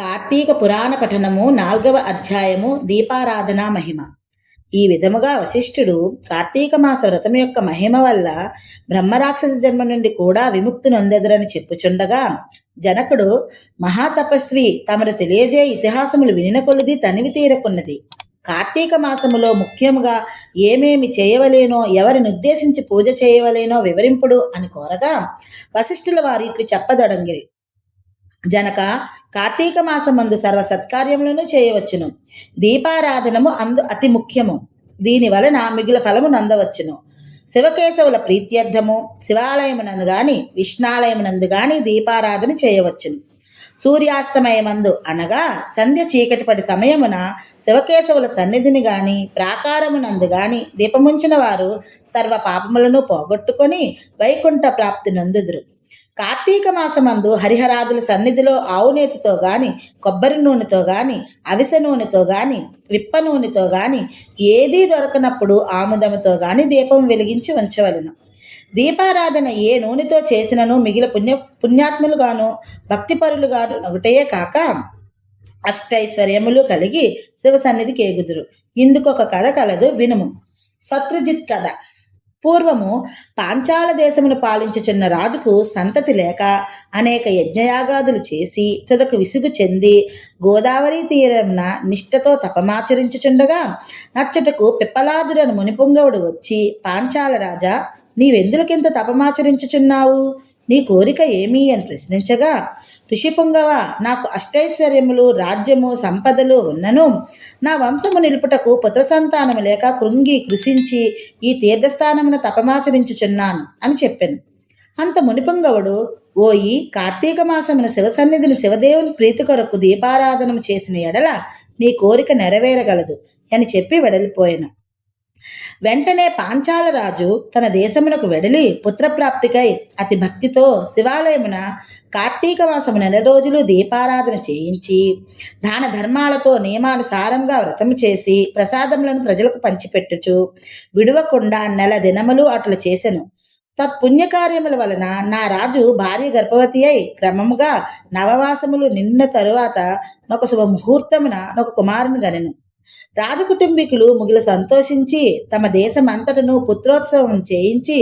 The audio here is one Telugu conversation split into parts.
కార్తీక పురాణ పఠనము నాల్గవ అధ్యాయము దీపారాధన మహిమ. ఈ విధముగా వశిష్ఠుడు కార్తీక మాస వ్రతం యొక్క మహిమ వల్ల బ్రహ్మరాక్షస జన్మ నుండి కూడా విముక్తి నొందెదరని చెప్పుచుండగా జనకుడు మహాతపస్వి తమరు తెలియజే ఇతిహాసములు వినిన కొలిది తనివి తీరకున్నది. కార్తీక మాసములో ముఖ్యంగా ఏమేమి చేయవలేనో ఎవరిని ఉద్దేశించి పూజ చేయవలేనో వివరింపుడు అని కోరగా వశిష్ఠుల వారు ఇట్లు చెప్పదొడంగిరి. జనక కార్తీక మాసమందు సర్వ సత్కార్యములను చేయవచ్చును. దీపారాధనము అందు అతి ముఖ్యము. దీని వలన మిగుల ఫలము నందవచ్చును. శివకేశవుల ప్రీత్యర్థము శివాలయమునందు గాని విష్ణాలయమునందు గాని దీపారాధన చేయవచ్చును. సూర్యాస్తమయమందు అనగా సంధ్య చీకటిపడి సమయమున శివకేశవుల సన్నిధిని గాని ప్రాకారమునందు గాని దీపముంచిన వారు సర్వ పాపములను పోగొట్టుకొని వైకుంఠ ప్రాప్తి నందుదురు. కార్తీక మాసమందు హరిహరాదుల సన్నిధిలో ఆవునేతితో గాని కొబ్బరి నూనెతో గాని అవిసె నూనెతో గాని రిప్ప నూనెతో గాని ఏదీ దొరకనప్పుడు ఆముదముతో గాని దీపం వెలిగించి ఉంచవలను. దీపారాధన ఏ నూనెతో చేసినను మిగిలిన పుణ్య పుణ్యాత్ములుగాను భక్తిపరులుగాను ఒకటే కాక అష్టైశ్వర్యములు కలిగి శివ సన్నిధికి ఎగుదురు. ఇందుకొక కథ కలదు వినుము. శత్రుజిత్ కథ. పూర్వము పాంచాల దేశమును పాలించుచున్న రాజుకు సంతతి లేక అనేక యజ్ఞయాగాదులు చేసి తుదకు విసుగు చెంది గోదావరి తీరమున నిష్ఠతో తపమాచరించుచుండగా నచ్చటకు పిప్పలాదురను మునిపుంగవుడు వచ్చి పాంచాల రాజా నీవెందులకింత తపమాచరించుచున్నావు? నీ కోరిక ఏమీ అని ప్రశ్నించగా ఋషిపుంగవ నాకు అష్టైశ్వర్యములు రాజ్యము సంపదలు ఉన్నను. నా వంశము నిలుపుటకు పుత్ర సంతానము లేక కృంగి కృషించి ఈ తీర్థస్థానమును తపమాచరించుచున్నాను అని చెప్పాను. అంత మునిపుంగవుడు ఓయి కార్తీక మాసమున శివసన్నిధిని శివదేవుని ప్రీతి కొరకు దీపారాధనము చేసిన ఎడల నీ కోరిక నెరవేరగలదు అని చెప్పి వెడలిపోయాను. వెంటనే పాంచాల రాజు తన దేశమునకు వెడలి పుత్రప్రాప్తికై అతి భక్తితో శివాలయమున కార్తీకవాసము నెల రోజులు దీపారాధన చేయించి దాన ధర్మాలతో నియమానుసారంగా వ్రతం చేసి ప్రసాదములను ప్రజలకు పంచిపెట్టుచు విడవకుండా నెల దినములు అట్లు చేసెను. తత్పుణ్యకార్యముల వలన నా రాజు భార్య గర్భవతి అయి క్రమముగా నవవాసములు నిన్న తరువాత ఒక శుభ ముహూర్తమున ఒక కుమారుని గనెను. రాజు కుటుంబీకులు ముగిల సంతోషించి తమ దేశం అంతటను పుత్రోత్సవం చేయించి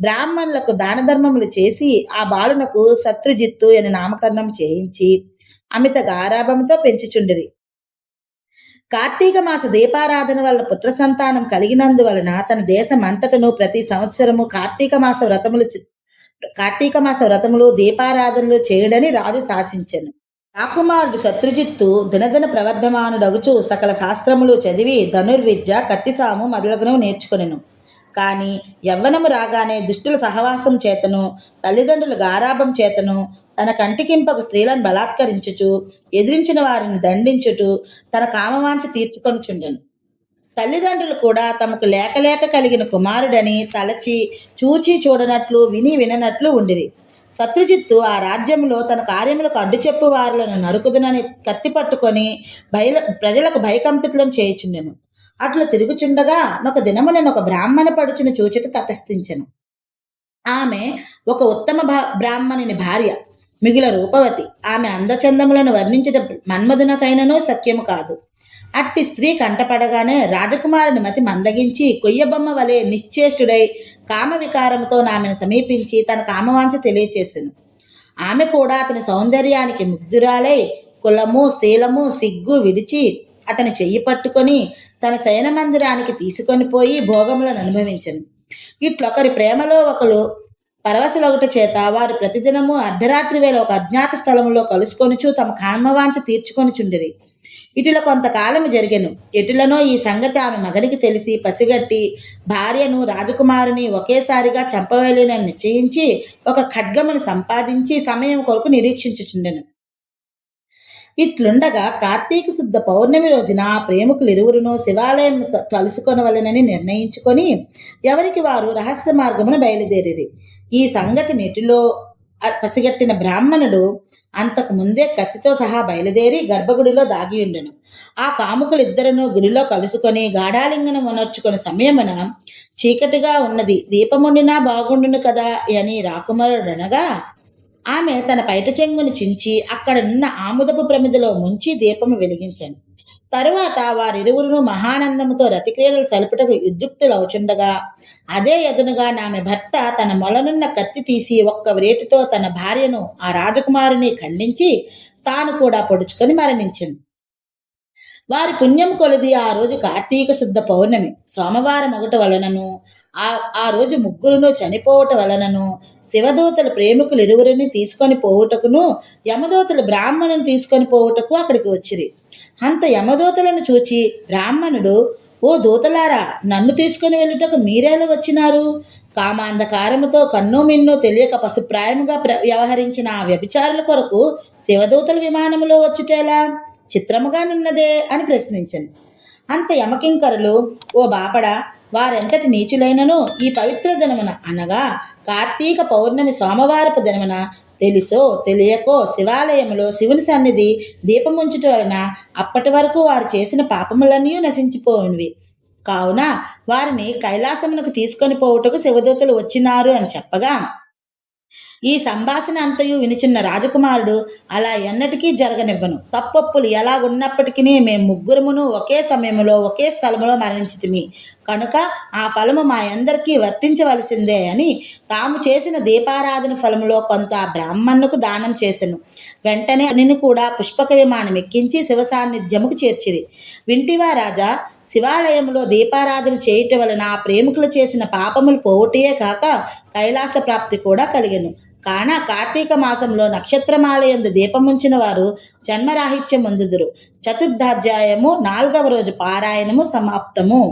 బ్రాహ్మణులకు దాన ధర్మములు చేసి ఆ బాలునకు శత్రుజిత్తు అని నామకరణం చేయించి అమిత గారాభంతో పెంచుచుండిరి. కార్తీక మాస దీపారాధన వలన పుత్ర సంతానం కలిగినందువలన తన దేశం అంతటను ప్రతి సంవత్సరము కార్తీక మాస వ్రతములు కార్తీక మాస వ్రతములు దీపారాధనలు చేయడని రాజు శాసించాను. రాకుమారుడు శత్రుజిత్తు దినదిన ప్రవర్ధమానుడగుచు సకల శాస్త్రములు చదివి ధనుర్విద్య కత్తిసాము మొదలగునవి నేర్చుకొనెను. కానీ యవ్వనము రాగానే దుష్టుల సహవాసం చేతను తల్లిదండ్రుల గారాభం చేతను తన కంటికింపకు స్త్రీలను బలాత్కరించుచు ఎదిరించిన వారిని దండించుచు తన కామవాంఛ తీర్చుకొనుచుండెను. తల్లిదండ్రులు కూడా తమకు లేకలేక కలిగిన కుమారుడని తలచి చూచి చూడనట్లు విని విననట్లు ఉండిరి. శత్రుజిత్తు ఆ రాజ్యంలో తన కార్యములకు అడ్డుచెప్పు వారులను నరుకుదునని కత్తి పట్టుకొని భయ ప్రజలకు భయకంపితులను చేయుచుండెను. అట్లు తిరుగుచుండగా ఒక నేను ఒక బ్రాహ్మణ పడుచును చూచుట తటస్థించెను. ఆమె ఒక ఉత్తమ భా బ్రాహ్మణుని భార్య మిగిల రూపవతి. ఆమె అందచందములను వర్ణించట మన్మధునకైనను సఖ్యము కాదు. అట్టి స్త్రీ కంటపడగానే రాజకుమారుని మతి మందగించి కొయ్యబొమ్మ వలె నిశ్చేష్టుడై కామ వికారంతో ఆమెను సమీపించి తన కామవాంఛ తెలియచేసెను. ఆమె కూడా అతని సౌందర్యానికి ముగ్ధురాలై కులము శీలము సిగ్గు విడిచి అతని చెయ్యి పట్టుకొని తన శయన మందిరానికి తీసుకొని పోయి భోగములను అనుభవించను. ఇట్లొకరి ప్రేమలో ఒకరు పరవశలొకటి చేత వారు ప్రతిదినము అర్ధరాత్రి వేళ ఒక అజ్ఞాత స్థలంలో కలుసుకొనుచు తమ కామవాంఛ తీర్చుకొని చుండిరి ఇటుల కొంతకాలము జరిగెను. ఎటులనో ఈ సంగతి ఆమె మగనికి తెలిసి పసిగట్టి భార్యను రాజకుమారుని ఒకేసారిగా చంపవేలేనని నిశ్చయించి ఒక ఖడ్గమును సంపాదించి సమయం కొరకు నిరీక్షించుచుండెను. ఇట్లుండగా కార్తీక శుద్ధ పౌర్ణమి రోజున ప్రేమికులు ఇరువురును శివాలయం తలుసుకొనవలెనని నిర్ణయించుకొని ఎవరికి వారు రహస్య మార్గమును బయలుదేరిది ఈ సంగతి నెటిలో పసిగట్టిన బ్రాహ్మణుడు అంతకు ముందే కత్తితో సహా బయలుదేరి గర్భగుడిలో దాగి ఉండెను. ఆ కాముకులిద్దరును గుడిలో కలుసుకొని గాఢాలింగనం మునర్చుకుని సమయమున చీకటిగా ఉన్నది దీపముండినా బాగుండును కదా అని రాకుమారుడు అనగా ఆమె తన పైట చెంగును చించి అక్కడనున్న ఆముదపు ప్రమిదలో ముంచి దీపము వెలిగించాను. తరువాత వారిరువురును మహానందముతో రతిక్రీడలు సలుపుటకు ఉద్యుక్తులవుచుండగా అదే ఎదునుగా నామె భర్త తన మొలనున్న కత్తి తీసి ఒక్క వ్రేటుతో తన భార్యను ఆ రాజకుమారుని ఖండించి తాను కూడా పొడుచుకొని మరణించింది. వారి పుణ్యం కొలది ఆ రోజు కార్తీక శుద్ధ పౌర్ణమి. సోమవారం ఒకటి వలనను ఆ ఆ రోజు ముగ్గురును చనిపోవట వలనను శివదూతలు ప్రేమికులు ఇరువురిని తీసుకొని పోవుటకును యమదూతలు బ్రాహ్మణుని తీసుకొని పోవుటకు అక్కడికి వచ్చింది అంత యమదూతలను చూచి బ్రాహ్మణుడు ఓ దూతలారా నన్ను తీసుకుని వెళ్ళుటకు మీరేలా వచ్చినారు? కామాంధకారముతో కన్ను మిన్ను తెలియక పశుప్రాయముగా ప్ర వ్యవహరించిన ఆ వ్యభిచారుల కొరకు శివదూతల విమానములో వచ్చుటేలా? చిత్రముగానున్నదే అని ప్రశ్నించను అంత యమకింకరులు ఓ బాపడ వారెంతటి నీచులైనను ఈ పవిత్ర దినమున అనగా కార్తీక పౌర్ణమి సోమవారపు దినమున తెలుసో తెలియకో శివాలయములో శివుని సన్నిధి దీపముంచుట వలన అప్పటి వరకు వారు చేసిన పాపములన్నీ నశించిపోయినవి కావున వారిని కైలాసమునకు తీసుకొని పోవుటకు శివదూతలు వచ్చినారు అని చెప్పగా ఈ సంభాషణ అంతయు వినిచున్న రాజకుమారుడు అలా ఎన్నటికీ జరగనివ్వను. తప్పప్పులు ఎలా ఉన్నప్పటికీ మేము ముగ్గురమును ఒకే సమయంలో ఒకే స్థలంలో మరణించితిమి. కనుక ఆ ఫలము మా అందరికీ వర్తించవలసిందే అని తాము చేసిన దీపారాధన ఫలములో కొంత ఆ బ్రాహ్మణుకు దానం చేశాను వెంటనే నిన్ను కూడా పుష్పక విమానం ఎక్కించి శివ సాన్నిధ్యముకు చేర్చిరి. వింటివా రాజా శివాలయంలో దీపారాధన చేయటం వలన ఆ ప్రేమికులు చేసిన పాపములు పోవటే కాక కైలాస ప్రాప్తి కూడా కలిగను. కాన కార్తీక మాసంలో నక్షత్రమాలయందు దీపముంచిన వారు జన్మరాహిత్యం అందుదురు చతుర్థాధ్యాయము నాలుగవ రోజు పారాయణము సమాప్తము.